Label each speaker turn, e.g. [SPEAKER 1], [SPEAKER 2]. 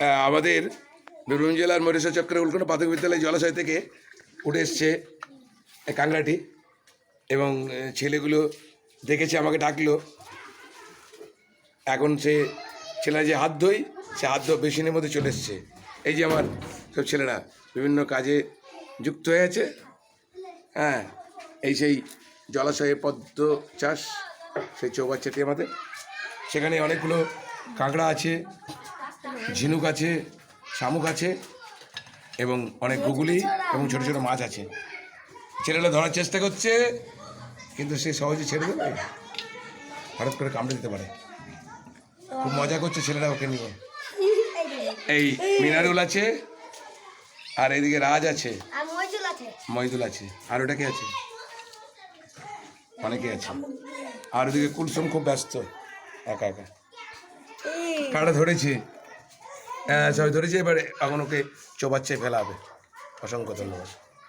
[SPEAKER 1] আমাদের বীরভূম জেলার মরিশা চক্রের উল্কোনা প্রাথমিক বিদ্যালয় জলাশয় থেকে উঠে এসছে এই কাঁকড়াটি এবং ছেলেগুলো দেখেছে, আমাকে ডাকলো। এখন সে ছেলেরা যে হাত ধোই, সে হাত ধোয়া বেসিনের মধ্যে চলে এসছে। এই যে আমার সব ছেলেরা বিভিন্ন কাজে যুক্ত হয়ে আছে। হ্যাঁ এই সেই জলাশয়ে পদ্ম চাষ, সেই চৌবাচ্চাটি আমাদের। সেখানে অনেকগুলো কাঁকড়া আছে ঝিনুক আছে শামুক আছে এবং অনেক গুগুলি এবং ছোটো ছোটো মাছ আছে। ছেলেরা ধরার চেষ্টা করছে কিন্তু সে সহজে ছেড়ে দেবে? হঠাৎ করে কামড়ে দিতে পারে। খুব মজা করছে ছেলেরা ওকে নিয়ে। এই মিনারুল আছে আর এদিকে রাজ
[SPEAKER 2] আছে।
[SPEAKER 1] মহিদুল আছে। আর ওটা কে আছে? অনেকে আছে। আর ওদিকে কুলসুম খুব ব্যস্ত একা একা। কাটা ধরেছে? হ্যাঁ সবাই ধরেছে এবারে এখন ওকে চোবাচ্ছে ফেলা হবে অসংখ্য ধন্যবাদ।